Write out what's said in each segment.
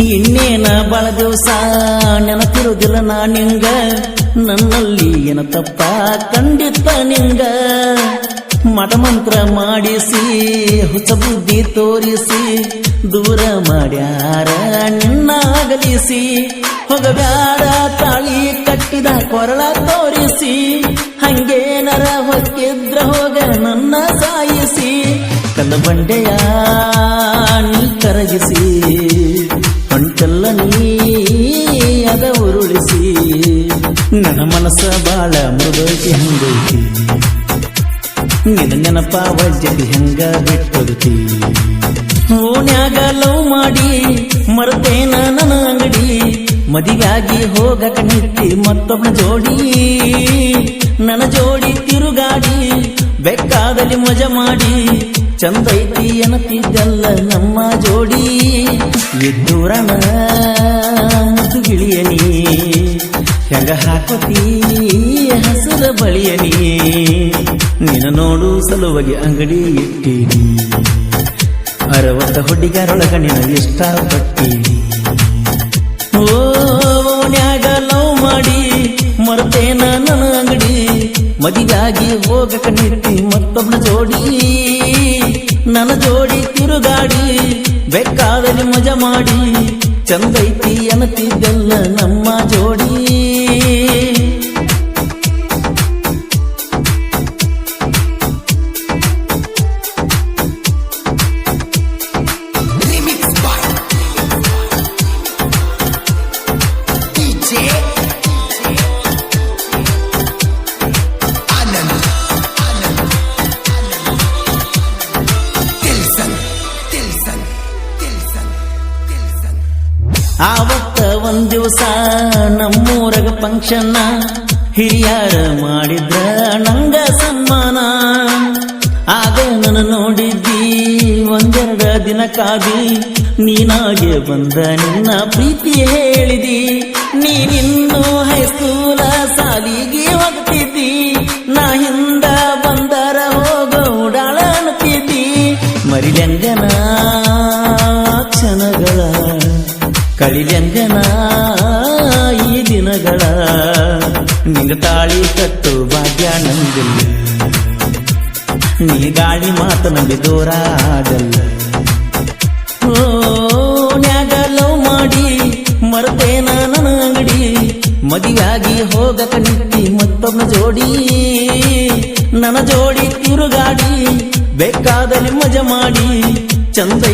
ಇನ್ನೇನ ಬಾಳ ದಿವಸ ನಾ ನಿಂಗ. ನನ್ನಲ್ಲಿ ಏನ ತಪ್ಪ ಖಂಡಿತ ನಿಂಗ. ಮಠಮಂತ್ರ ಮಾಡಿಸಿ ಹೊಸ ಬುದ್ಧಿ ತೋರಿಸಿ, ದೂರ ಮಾಡ್ಯಾರ ನಿನ್ನ ಅಗಲಿಸಿ ಹೋಗಬ್ಯಾಡ ತಾಳಿ ಕಟ್ಟಿದ ಕೊರಳ ತೋರಿಸಿ. ಹಂಗೇನರ ಹೊಕ್ಕಿದ್ರ ಹೋಗ ನನ್ನ ಸಾಯಿಸಿ. ಕಲ್ಲ ಬಂಡೆಯ ನೀ ಕರಗಿಸಿ. ಹೊಂಟಲ್ಲ ನೀ ಅದ ಉರುಳಿಸಿ. ನನ್ನ ಮನಸ್ಸ ಬಾಳ ಮೃಗೈತಿ ಹಂಗೈತಿ. ನಿನ್ನ ನೆನಪ ವಜ್ಜತಿ ಹೆಂಗ ಬಿಟ್ಟೋಗತಿ ಓನ್ಯಾಗ ಲವ್ ಮಾಡಿ, ಮರ್ತೇನ ನನ್ನ ಅಂಗಡಿ. ಮದಿಗಾಗಿ ಹೋಗಕ ನಿತ್ತಿ ಮತ್ತೊಬ್ಬನ ಜೋಡಿ. ನನ್ನ ಜೋಡಿ ತಿರುಗಾಡಿ, ಬೆಕ್ಕಾದಲ್ಲಿ ಮಜ ಮಾಡಿ. ಚಂದೈತಿ ಎನತಿದ್ದಲ್ಲ ನಮ್ಮ ಜೋಡಿ. ಎದ್ದೂರನ ಗಿಳಿಯನಿ ಹೆಂಗ ಹಾಕುತ್ತೀ ಹಸಿರ ಬಳಿಯನಿ. ನಿನ್ನ ನೋಡು ಸಲುವಾಗಿ ಅಂಗಡಿ ಇಟ್ಟೀನಿ. ಅರವತ್ತ ಹುಡುಗರೊಳಗ ನಿನ್ನ ಇಷ್ಟಪಟ್ಟೀನಿ ಓನ್ಯಾಗ ಲವ್ ಮಾಡಿ, ಮರ್ತೇನ ನನ್ನ ಅಂಗಡಿ. ಮದಿಗಾಗಿ ಹೋಗಕ ನಿಂತಿ ಮತ್ತೊಬ್ಬನ ಜೋಡಿ. ನನ್ನ ಜೋಡಿ ತಿರುಗಾಡಿ ಬೇಕಾದಲ್ಲಿ ಮಜಾ ಮಾಡಿ ಚಂದೈತಿ ಅನ್ನತಿದ್ದೆಲ್ಲ ನಮ್ಮ ಜೋಡಿ. ಆವತ್ತ ಒಂದ್ ದಿವಸ ನಮ್ಮೂರಗ ಫಂಕ್ಷನ್ನ ಹಿರಿಯರ ಮಾಡಿದ್ರ ನಂಗ ಸನ್ಮಾನ. ಆಗ ನನ್ನ ನೋಡಿದ್ದಿ, ಒಂದೆರಡ ದಿನ ಕಾದಿ, ನೀನಾಗೆ ಬಂದ ನಿನ್ನ ಪ್ರೀತಿ ಹೇಳಿದಿ. ನೀನಿನ್ನೂ ಹೈಸ್ಕೂಲ ಸಾಲಿಗೆ ಹೋಗ್ತಿದ್ದಿ. ನಾ ಹಿಂದ ಬಂದರ ಹೋಗೋ ಉಡಾಳ ಅನ್ನುತ್ತಿದ್ದಿ ಮರಿಲೆಂಗನ ಕ್ಷಣಗಳ ಕಳಿಲೆಂಗನ ಈ ದಿನಗಳ ನಿಂಗ ತಾಳಿ ಕಟ್ಟು ಭಾಗ್ಯ ನಂದಿಲ್ಲ. ನೀ ಗಾಳಿ ಮಾತು ನಂಬಿ ದೂರ ಆಗಲ್ಲ ಓ, ನ್ಯಾಗ ಲವ್ ಮಾಡಿ ಮರ್ತೇನ ನನ್ನ ಅಂಗಡಿ. ಮದುವಾಗಿ ಹೋಗಕ ನಿಂತಿ ಮತ್ತೊಬ್ಬನ ಜೋಡಿ. ನನ್ನ ಜೋಡಿ ತಿರುಗಾಡಿ ಬೇಕಾದಲ್ಲಿ ಮಜ ಮಾಡಿ ಚಂದೈತಿ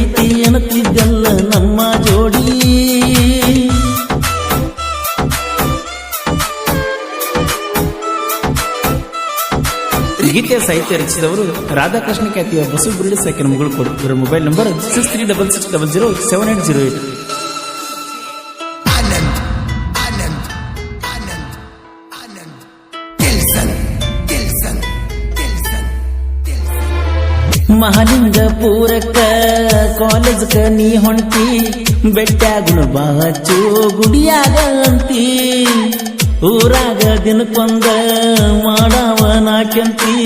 ಗೀತೆಯ ಸಾಹಿತ್ಯ ರಚಿಸಿದವರು ರಾಧಾಕೃಷ್ಣ ಖ್ಯಾತಿಯ ಬಸು ಬಿರುಡಿ ಸಾಕಿನ ಮಗಳು ಕೊಡು. ಇವರ mobile number six three double six double zero seven eight zero eight Mahalinga ಪೂರಕ ಕಾಲೇಜ್ಕ ನೀ ಹೊಂಟಿ ಬೆಟ್ಟಾಗುಣ ಬಾಚು ಗುಡಿಯಾಗ ಅಂತಿ. ಊರಾಗ ದಿನಕ್ಕೊಂದ ಮಾಡವ ನಾಕ್ಯಂತಿ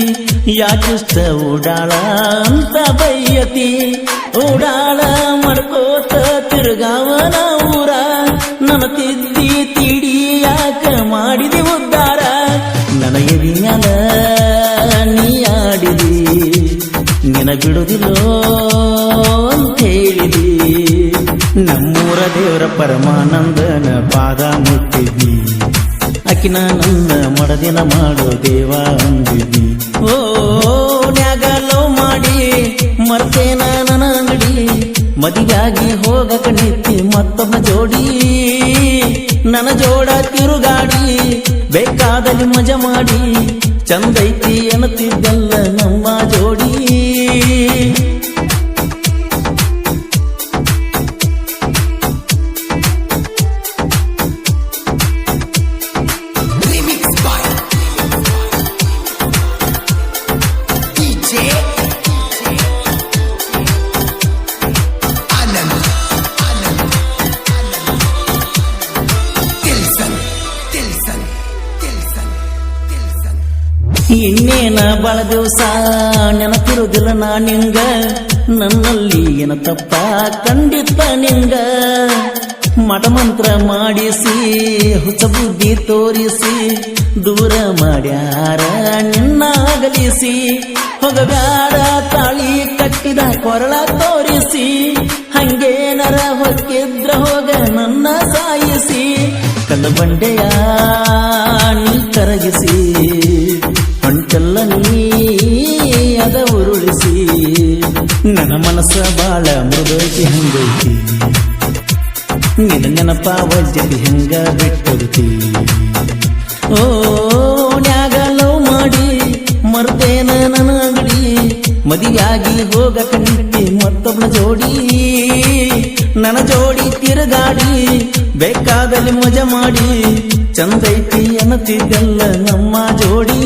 ಯಾಕಿಷ್ಟ ಉಡಾಳ ಅಂತ ಬೈಯತಿ. ಉಡಾಳ ಮಾಡ್ಕೋತ ತಿರುಗಾವನ ಊರ ನನ್ನ ತಿದ್ದಿ ತಿಡಿ ಯಾಕ ಮಾಡಿದಿ ಉದ್ದಾರ. ನನಗೆ ವಿಜ್ಞಾನ ನೀ ಆಡಿದಿ, ನಿನ ಬಿಡುದಿಲ್ಲೋ ಅಂತ ಹೇಳಿದಿ. ನಮ್ಮೂರ ದೇವರ ಪರಮಾನಂದನ ಪಾದ ಮುಟ್ಟಿದ್ದಿ. ಅಕಿನ ನನ್ನ ಮಡದಿನ ಮಾಡೋ ದೇವ ಅಂದಿದ್ದಿ ಓ ಲವ್ ಮಾಡಿ ಮರ್ತೇನ ನನ್ನ ಅಂಗಡಿ ಮದಿಗಾಗಿ ಹೋಗಕ ನಿತ್ತಿ ಮತ್ತೊಬ್ಬ ಜೋಡಿ. ನನ್ನ ಜೋಡ ತಿರುಗಾಡಿ, ಬೇಕಾದಲ್ಲಿ ಮಜ ಮಾಡಿ, ಚಂದೈತಿ ಅನ್ನತಿದ್ದಲ್ಲ ಇನ್ನೇನ ಬಾಳ ದಿವಸ ನೆನಪಿರುವುದಿಲ್ಲ ನಾ ನಿಂಗ. ನನ್ನಲ್ಲಿ ಏನ ತಪ್ಪ ಖಂಡಿತ ನಿಂಗ. ಮಠಮಂತ್ರ ಮಾಡಿಸಿ ಹೊಸ ಬುದ್ಧಿ ತೋರಿಸಿ, ದೂರ ಮಾಡ್ಯಾರ ನಿನ್ನ ಅಗಲಿಸಿ ಹೊಗಬ್ಯಾರ ತಾಳಿ ಕಟ್ಟಿದ ಕೊರಳ ತೋರಿಸಿ. ಹಂಗೇನರ ಹೊಕ್ಕಿದ್ರ ಹೋಗ ನನ್ನ ಸಾಯಿಸಿ. ಕಲ್ಲು ಬಂಡೆಯ ಮನಸ್ಸ ಬಾಳ ಮೃದೈತಿ ಹಂಗೈತಿ. ನಿನ್ನ ನೆನಪ ವಜ್ಜದಿ ಹೆಂಗ ಬಿಟ್ಟಿರ್ತಿ ಓ ಲವ್ ಮಾಡಿ ಮರ್ತೇನ ನನ್ನ ಅಂಗಡಿ. ಮದಿಯಾಗಿ ಹೋಗಕ ನಿಂತಿ ಮತ್ತೊಬ್ಬನ ಜೋಡಿ. ನನ್ನ ಜೋಡಿ ತಿರುಗಾಡಿ, ಬೇಕಾದಲ್ಲಿ ಮಜಾ ಮಾಡಿ. ಚಂದೈತಿ ಅನ್ನತಿದ್ದಲ್ಲ ನಮ್ಮ ಜೋಡಿ.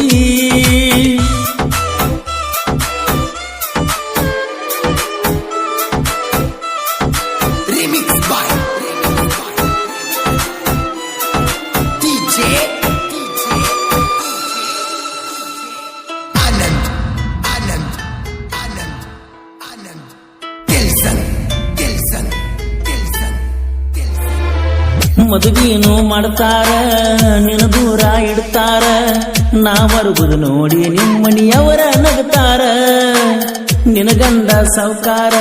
ಮದುವೆನು ಮಾಡ್ತಾರ ನಿನ ದೂರ ಇಡ್ತಾರ. ನಾ ಬರುವುದು ನೋಡಿ ನಿಮ್ಮನಿಯವರ ನಗ್ತಾರ. ನಿನಗಂಡ ಸಾವುಕಾರ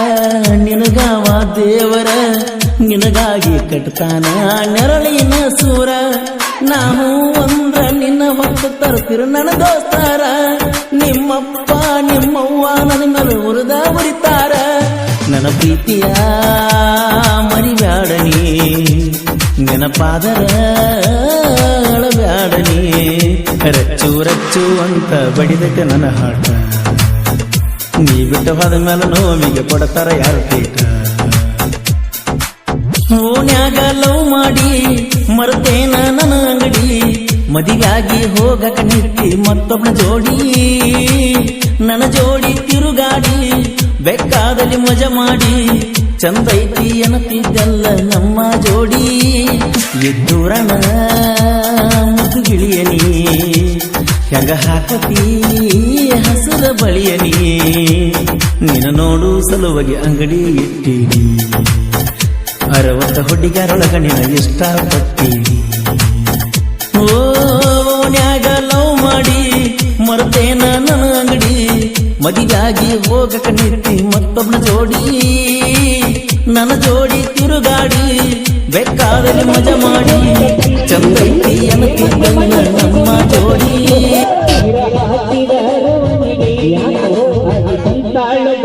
ನಿನಗಾವ ದೇವರ. ನಿನಗಾಗಿ ಕಟ್ತಾನ ನೆರಳಿನ ಸೂರ. ನಾನು ಒಂದ್ರ ನಿನ್ನ ಹೊತ್ತು ತರ್ತಿರು ನನ್ನ ದೋಸ್ತಾರ. ನಿಮ್ಮಪ್ಪ, ನಿಮ್ಮವ್ವ, ನನ್ನ ಮೇಲೆ ಉರಿದ ಉರಿತಾರ. ನನ್ನ ಪ್ರೀತಿಯ ಮರಿಬ್ಯಾಡನಿ ನೆನಪಾದರ ಅಳಬ್ಯಾಡನಿ ರಚ್ಚು ರಚ್ಚು ಅಂತ ಬಡಿದಕ್ಕೆ ನನ್ನ ಹಾಟ. ನೀ ಬಿಟ್ಟು ಹೋದ ಮೇಲೆ ನೋವಿಗೆ ಕೊಡತಾರ ಯಾರು ಪೀಠ? ಓನ್ಯಾಗ ಲವ್ ಮಾಡಿ, ಮರ್ತೇನ ನನ್ನ ಅಂಗಡಿ ಮದಿಗಾಗಿ ಹೋಗಕ ನಿತ್ತಿ ಮತ್ತೊಬ್ಬನ ಜೋಡಿ, ನನ್ನ ಜೋಡಿ ತಿರುಗಾಡಿ ಬೇಕಾದಲ್ಲಿ ಮಜ ಮಾಡಿ ಚಂದೈತಿ ಎನ್ನುತ್ತಿದ್ದಲ್ಲ ನಮ್ಮ ಜೋಡಿ. ಎದ್ದೂರಣ ಮುದ್ದು ಗಿಳಿಯನಿ ಹೆಂಗ ಹಾಕತಿ ಹಸದ ಬಳಿಯನಿ ನಿನ್ನ ನೋಡು ಸಲುವಾಗಿ ಅಂಗಡಿ ಇಟ್ಟಿರಿ. ಅರವತ್ತ ಹುಡುಗರೊಳಗ ಇಷ್ಟ ಇಷ್ಟಪಟ್ಟಿನಿ ಓ, ನ್ಯಾಗ ಲವ್ ಮಾಡಿ, ಮರ್ತೇನ ನನ್ನ ಅಂಗಡಿ. ಮದಿಗಾಗಿ ಹೋಗಕ ನಿಂತಿ ಮತ್ತೊಬ್ಬನ ಜೋಡಿ ನನ್ನ ಜೋಡಿ ತಿರುಗಾಡಿ ಬೇಕಾದಲ್ಲಿ ಮಜಾ ಮಾಡಿ ಚಂದೈತಿ ಅನ್ನತಿದ್ದಲ್ಲ ನಮ್ಮ ಜೋಡಿ ತಾಳು